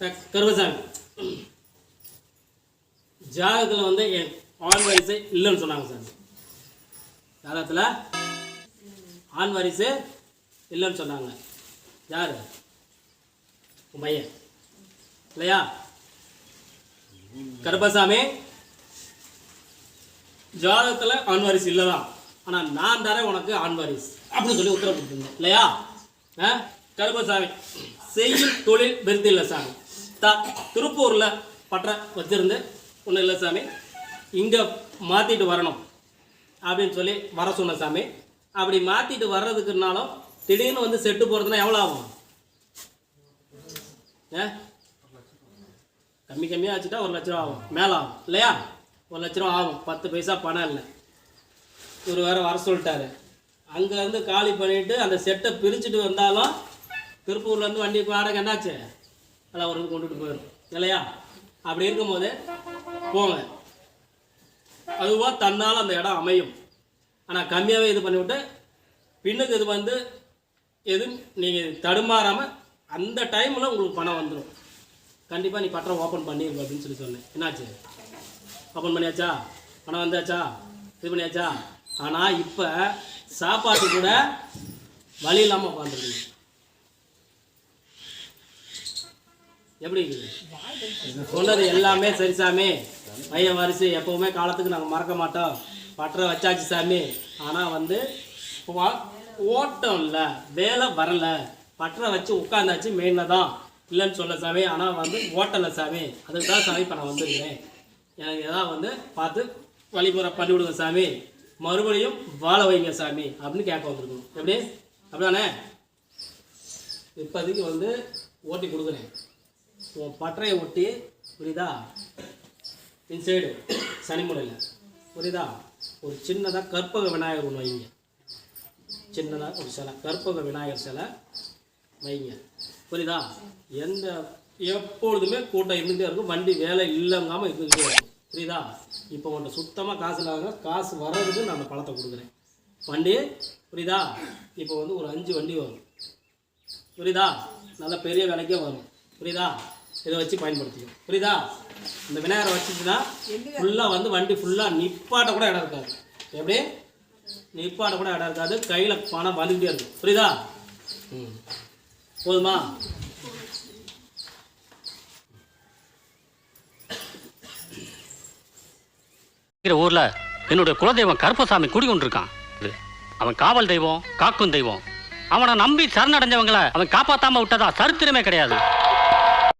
கருப்பசாமி ஜாதகத்தில் வந்து என் ஆண் வாரிசு இல்லைன்னு சொன்னாங்க சார். ஜாதகத்தில் ஆண் வாரிசு இல்லைன்னு சொன்னாங்க. யார்? உன் பையன். இல்லையா? கருப்பசாமி ஜாதகத்தில் ஆண் வாரிசு இல்லை தான் ஆனால் நான் தரேன் உனக்கு ஆண் வாரிசு. அப்படின்னு சொல்லி உத்தரவு கொடுத்துருந்தேன். இல்லையா? ஆ? கருப்பசாமி செய்யும் தொழில் விருது இல்லை சாமி. தான் திருப்பூரில் பற்ற வச்சுருந்து ஒன்றும் இல்லை சாமி இங்கே மாற்றிட்டு வரணும் அப்படின்னு சொல்லி வர சொன்ன சாமி. அப்படி மாற்றிட்டு வர்றதுக்குனாலும் திடீர்னு வந்து செட்டு போகிறதுனா எவ்வளோ ஆகும்? ஏ? கம்மி கம்மியாக வச்சுட்டா ஒரு லட்ச ரூபா ஆகும். மேலே ஆகும். இல்லையா? ஒரு லட்ச ரூபா ஆகும். பத்து பைசா பணம் இல்லை. இவர் வேற வர சொல்லிட்டாரு. அங்கேருந்து காலி பண்ணிவிட்டு அந்த செட்டை பிரிச்சுட்டு வந்தாலும் திருப்பூர்லேருந்து வண்டி வாடகை என்னாச்சு? எல்லாம் ஒரு கொண்டுட்டு போயிடும் இல்லையா? அப்படி இருக்கும்போது போங்க. அதுவாக தன்னால் அந்த இடம் அமையும். ஆனால் கம்மியாகவே இது பண்ணிவிட்டு பின்னுக்கு இது வந்து எதுவும் நீங்கள் தடுமாறாமல் அந்த டைமில் உங்களுக்கு பணம் வந்துடும் கண்டிப்பாக நீ பத்திரம் ஓப்பன் பண்ணிருக்க அப்படின்னு சொல்லி சொன்னேன். என்னாச்சு? ஓப்பன் பண்ணியாச்சா? பணம் வந்தாச்சா? இது பண்ணியாச்சா? ஆனால் இப்போ சாப்பாட்டு கூட வழி இல்லாமல் உட்காந்துருக்கீங்க எப்படி சொன்னது எல்லாமே சரி சாமி. பையன் வாரிசு எப்போவுமே காலத்துக்கு நாங்கள் மறக்க மாட்டோம். பற்ற வச்சாச்சு சாமி. ஆனால் வந்து வா- ஓட்டம் இல்லை. வேலை வரல. பற்ற வச்சு உட்காந்தாச்சு மெயினில் தான். இல்லைன்னு சொல்ல சாமி. ஆனால் வந்து ஓட்டலை சாமி. அதுக்கு தான் சாமி இப்போ நான் வந்துருக்கிறேன். எனக்கு எதாவது வந்து பார்த்து வழிமுறை பண்ணி விடுங்க சாமி. மறுபடியும் வாழ வைங்க சாமி. அப்படின்னு கேட்க வந்திருக்கணும். எப்படி? அப்படிதானே? இப்போதைக்கு வந்து ஓட்டி கொடுக்குறேன். உன் பட்டறையை ஒட்டி புரியுதா? இன்சைடு சனிமுறையில் புரியுதா? ஒரு சின்னதாக கற்பக விநாயகர் ஒன்று வைங்க. சின்னதாக ஒரு சிலை கற்பக விநாயகர் சிலை வைங்க. புரியுதா? எந்த எப்பொழுதுமே கூட்டம் இருந்துகிட்டே இருக்கும். வண்டி வேலை இல்லைங்காமல் இருந்துகிட்டே இருக்கும். புரியுதா? இப்போ உன்ட்ட சுத்தமாக காசு இல்லாத காசு வர்றதுக்கு நான் பணத்தை பழத்தை கொடுக்குறேன். வண்டி புரியுதா? இப்போ வந்து ஒரு அஞ்சு வண்டி வரும். புரியுதா? நல்ல பெரிய விலைக்கே வரும். புரியுதா? இதை வச்சு பயன்படுத்திக்கும் புரியுதா? இந்த விநாயகரை வச்சுச்சுன்னா ஃபுல்லாக வந்து வண்டி ஃபுல்லாக நிப்பாட்ட கூட இடம் இருக்காது. எப்படி? நிப்பாட்ட கூட இடம் இருக்காது. கையில் பணம் வந்துக்கிட்டே இருக்கும். புரியுதா? ம். போதுமா? ஊர்ல என்னுடைய குலதெய்வம் கருப்பசாமி குடிகொண்டிருக்கான் இது, அவன் காவல் தெய்வம் காக்கும் தெய்வம். அவனை நம்பி சரணடைஞ்சவங்கள அவன் காப்பாத்தாம விட்டதா? சரித்திரமே கிடையாது.